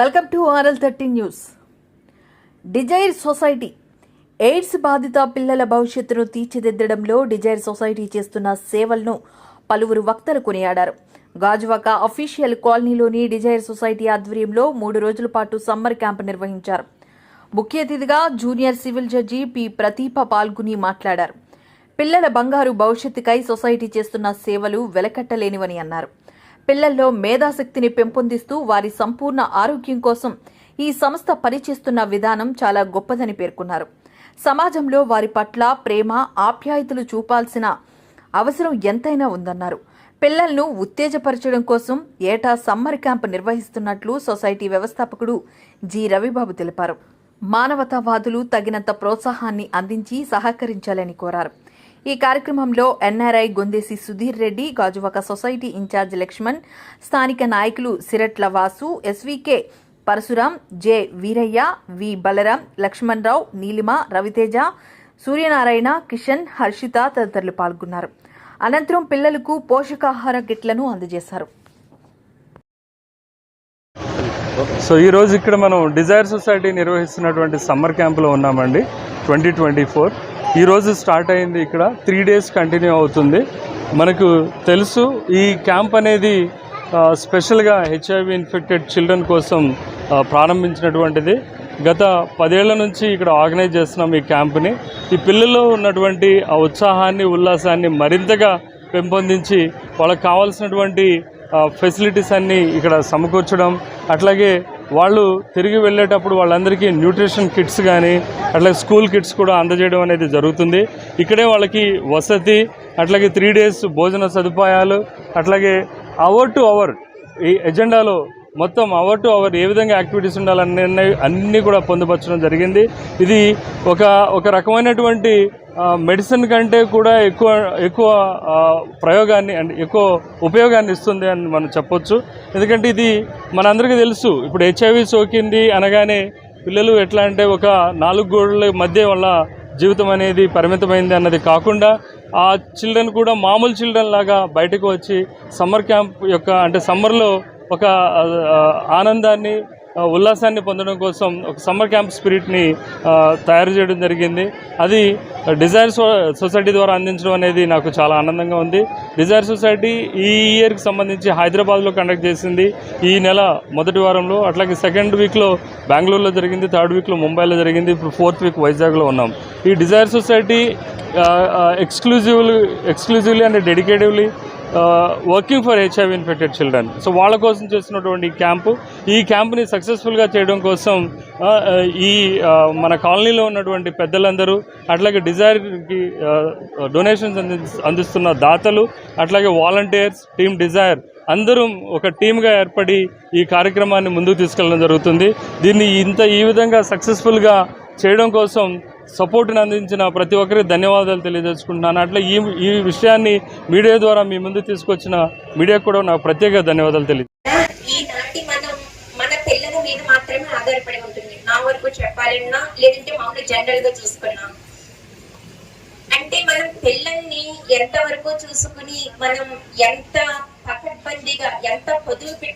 Welcome to RL thirty news. Desire society AIDS బాధిత పిల్లల భవిష్యత్తును తీర్చిదిద్దడంలో డిజైర్ సొసైటీ చేస్తున్న సేవలను పలువురు వక్తలు కొనియాడారు. గాజువాక అఫీషియల్ కాలనీలోని డిజైర్ సొసైటీ ఆధ్వర్యంలో మూడు రోజుల పాటు సమ్మర్ క్యాంప్ నిర్వహించారు. ముఖ్య అతిథిగా junior civil judge P Pratheepa పాల్గొని మాట్లాడారు. పిల్లల బంగారు భవిష్యత్తుకై సొసైటీ చేస్తున్న సేవలు వెలకట్టలేనివని అన్నారు. పిల్లల్లో మేధాశక్తిని పెంపొందిస్తూ వారి సంపూర్ణ ఆరోగ్యం కోసం ఈ సంస్థ పనిచేస్తున్న విధానం చాలా గొప్పదని పేర్కొన్నారు. సమాజంలో వారి పట్ల ప్రేమ ఆప్యాయతలు చూపాల్సిన అవసరం ఎంతైనా ఉందన్నారు. పిల్లలను ఉత్తేజపరచడం కోసం ఏటా సమ్మర్ క్యాంప్ నిర్వహిస్తున్నట్లు సొసైటీ వ్యవస్థాపకుడు జి. రవిబాబు తెలిపారు. మానవతావాదులు తగినంత ప్రోత్సాహాన్ని అందించి సహకరించాలని కోరారు. ఈ కార్యక్రమంలో NRI Gondesi Sudheer Reddy Gajuwaka society incharge Lakshman స్థానిక నాయకులు Siratla Vasu SVK Parasuram J Veeraiah V Balaram Lakshman Rao Neelima Raviteja Suryanarayana Kishan Harshitha తదితరులు పాల్గొన్నారు. అనంతరం పిల్లలకు పోషకాహార కిట్లను అందజేశారు. సో ఈరోజు ఇక్కడ మనం డిజైర్ సొసైటీ నిర్వహిస్తున్నటువంటి సమ్మర్ క్యాంప్లో ఉన్నామండి ట్వంటీ ట్వంటీ ఫోర్. ఈరోజు స్టార్ట్ అయింది ఇక్కడ. త్రీ డేస్ కంటిన్యూ అవుతుంది. మనకు తెలుసు ఈ క్యాంప్ అనేది స్పెషల్గా హెచ్ఐవి ఇన్ఫెక్టెడ్ చిల్డ్రన్ కోసం ప్రారంభించినటువంటిది. గత పదేళ్ళ నుంచి ఇక్కడ ఆర్గనైజ్ చేస్తున్నాం ఈ క్యాంప్ని. ఈ పిల్లల్లో ఉన్నటువంటి ఆ ఉత్సాహాన్ని ఉల్లాసాన్ని మరింతగా పెంపొందించి వాళ్ళకి కావాల్సినటువంటి ఫెసిలిటీస్ అన్నీ ఇక్కడ సమకూర్చడం. అట్లాగే వాళ్ళు తిరిగి వెళ్ళేటప్పుడు వాళ్ళందరికీ న్యూట్రిషన్ కిట్స్ కానీ అట్లాగే స్కూల్ కిట్స్ కూడా అందజేయడం అనేది జరుగుతుంది. ఇక్కడే వాళ్ళకి వసతి అట్లాగే త్రీ డేస్ భోజన సదుపాయాలు అట్లాగే అవర్ టు అవర్ ఈ ఎజెండాలో మొత్తం అవర్ టు అవర్ ఏ విధంగా యాక్టివిటీస్ ఉండాలన్నీ అన్నీ కూడా పొందుపరచడం జరిగింది. ఇది ఒక ఒక రకమైనటువంటి మెడిసిన్ కంటే కూడా ఎక్కువ ఎక్కువ ప్రయోగాన్ని అండ్ ఎక్కువ ఉపయోగాన్ని ఇస్తుంది అని మనం చెప్పొచ్చు. ఎందుకంటే ఇది మనందరికీ తెలుసు. ఇప్పుడు హెచ్ఐవి సోకింది అనగానే పిల్లలు ఎట్లా అంటే ఒక నాలుగు గోడల మధ్య వాళ్ళ జీవితం అనేది పరిమితమైంది అన్నది కాకుండా ఆ చిల్డ్రన్ కూడా మామూలు చిల్డ్రన్ లాగా బయటకు వచ్చి సమ్మర్ క్యాంప్ యొక్క అంటే సమ్మర్లో ఒక ఆనందాన్ని ఉల్లాసాన్ని పొందడం కోసం ఒక సమ్మర్ క్యాంప్ స్పిరిట్ని తయారు చేయడం జరిగింది. అది డిజైర్ సొసైటీ ద్వారా అందించడం అనేది నాకు చాలా ఆనందంగా ఉంది. డిజైర్ సొసైటీ ఈ ఇయర్కి సంబంధించి హైదరాబాద్లో కండక్ట్ చేసింది. ఈ నెల మొదటి వారంలో అట్లాగే సెకండ్ వీక్లో బెంగళూరులో జరిగింది థర్డ్ వీక్లో ముంబైలో జరిగింది ఇప్పుడు ఫోర్త్ వీక్ వైజాగ్లో ఉన్నాం. ఈ desire society exclusively exclusively and dedicatively working for HIV infected children so వాళ్ళ కోసం చేస్తున్నటువంటి క్యాంపు ఈ క్యాంపుని సక్సెస్ఫుల్గా చేయడం కోసం ఈ మన కాలనీలో ఉన్నటువంటి పెద్దలందరూ అట్లాగే డిజైర్కి డొనేషన్స్ అంది అందిస్తున్న దాతలు అట్లాగే వాలంటీర్స్ టీమ్ డిజైర్ అందరూ ఒక టీమ్గా ఏర్పడి ఈ కార్యక్రమాన్ని ముందుకు తీసుకెళ్ళడం జరుగుతుంది. దీన్ని ఇంత ఈ విధంగా సక్సెస్ఫుల్గా చేయడం కోసం సపోర్ట్ని అందించిన ప్రతి ఒక్కరికి ధన్యవాదాలు తెలియజేసుకుంటున్నాను. అట్లా ఈ ఈ విషయాన్ని మీడియా ద్వారా మీ ముందు తీసుకొచ్చిన మీడియాకు కూడా నాకు ప్రత్యేక ధన్యవాదాలు తెలియ అంటే మనం పిల్లల్ని ఎంత వరకు చూసుకుని మనం ఎంత పకడ్బందీగా ఎంత పొదుపు పెట్టి